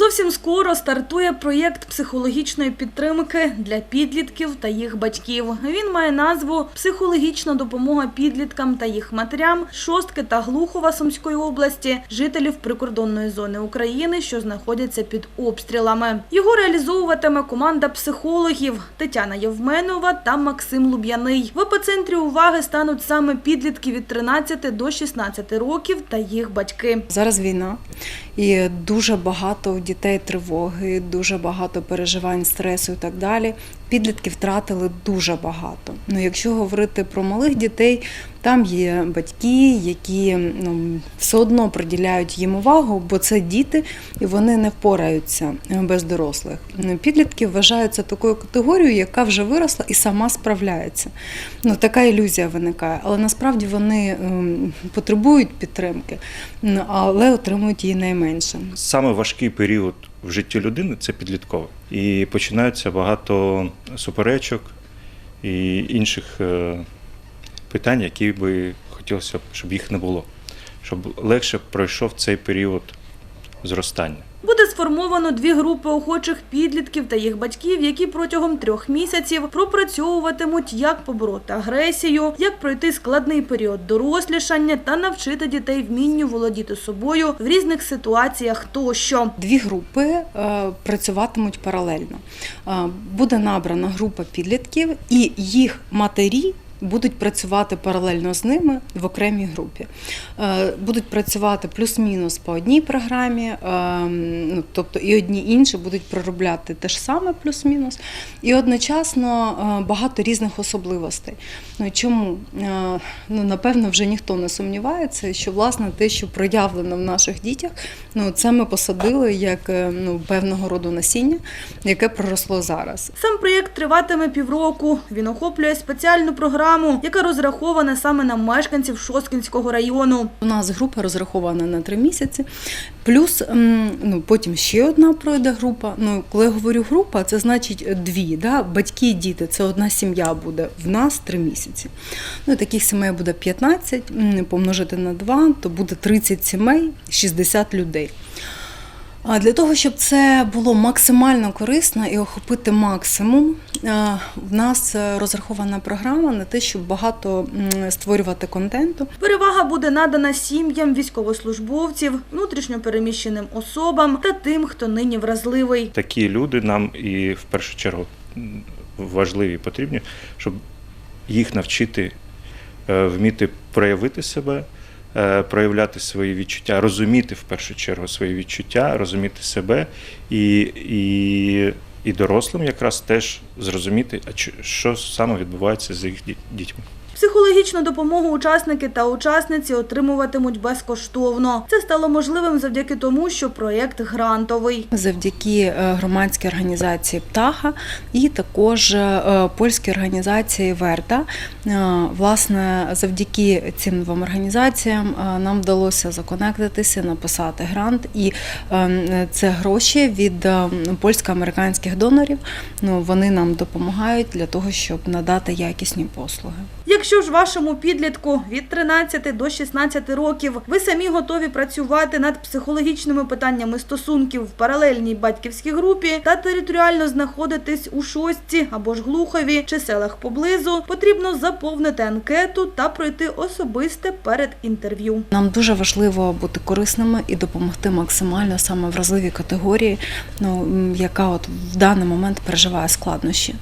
Зовсім скоро стартує проєкт психологічної підтримки для підлітків та їх батьків. Він має назву Психологічна допомога підліткам та їх матерям шостки та Глухова Сумської області, жителів прикордонної зони України, що знаходяться під обстрілами. Його реалізовуватиме команда психологів Тетяна Євменова та Максим Луб'яний. В епоцентрі уваги стануть саме підлітки від 13 до 16 років та їх батьки. Зараз війна, і дуже багато дітей тривоги, дуже багато переживань, стресу і так далі. Підлітки втратили дуже багато. Ну, якщо говорити про малих дітей, там є батьки, які ну, все одно приділяють їм увагу, бо це діти, і вони не впораються е, без дорослих. Ну, Підлітки вважаються такою категорією, яка вже виросла і сама справляється. Ну, така ілюзія виникає, але насправді вони ем, потребують підтримки, але отримують її найменше. Саме важкий період в житті людини це підліткове. І починаються багато суперечок і інших е, питань, які би хотілося щоб їх не було, щоб легше пройшов цей період зростання. Буде сформовано дві групи охочих підлітків та їх батьків, які протягом трьох місяців пропрацьовуватимуть, як побороти агресію, як пройти складний період дорослішання та навчити дітей вмінню володіти собою в різних ситуаціях тощо. Дві групи е, працюватимуть паралельно. Е, Буде набрана група підлітків, і їх матері. Будуть працювати паралельно з ними в окремій групі. Е, Будуть працювати плюс-мінус по одній програмі, е, ну, тобто і одні інші будуть проробляти те ж саме плюс-мінус, і одночасно е, багато різних особливостей. Ну, чому? Ну, напевно, вже ніхто не сумнівається, що власне те, що проявлено в наших дітях, ну, це ми посадили як ну, певного роду насіння, яке проросло зараз. Сам проєкт триватиме півроку. Він охоплює спеціальну програму, яка розрахована саме на мешканців Шосткінського району. У нас група розрахована на три місяці. Плюс ну, потім ще одна пройде група. Ну, коли я говорю група, це значить дві. Да? Батьки і діти це одна сім'я буде в нас три місяці. Ну, таких сімей буде 15, помножити на 2, то буде 30 сімей, 60 людей. А Для того, щоб це було максимально корисно і охопити максимум, е, в нас е, розрахована програма на те, щоб багато створювати контенту. Перевага буде надана сім'ям військовослужбовців, внутрішньопереміщеним особам та тим, хто нині вразливий. Такі люди нам і в першу чергу важливі і потрібні, щоб їх навчити е, вміти проявити себе, проявляти свої відчуття, розуміти в першу чергу свої відчуття, розуміти себе і, і, і дорослим якраз теж зрозуміти, що саме відбувається з їх ді- дітьми. Психологічну допомогу учасники та учасниці отримуватимуть безкоштовно. Це стало можливим завдяки тому, що проєкт грантовий. завдяки е, громадській організації Птаха і також е, польській організації Верта. Е, Власне, завдяки цим двом організаціям нам вдалося законектитися, написати грант, і це гроші від польсько-американських донорів. Ну вони нам допомагають для того, щоб надати якісні послуги. Якщо ж вашому підлітку від 13 до 16 років ви самі готові працювати над психологічними питаннями стосунків в паралельній батьківській групі та територіально знаходитись у шостці або ж глухові чи селах поблизу, потрібно заповнити анкету та пройти особисте перед інтерв'ю. Нам дуже важливо бути корисними і допомогти максимально саме вразливій категорії, ну яка от в даний момент переживає складнощі.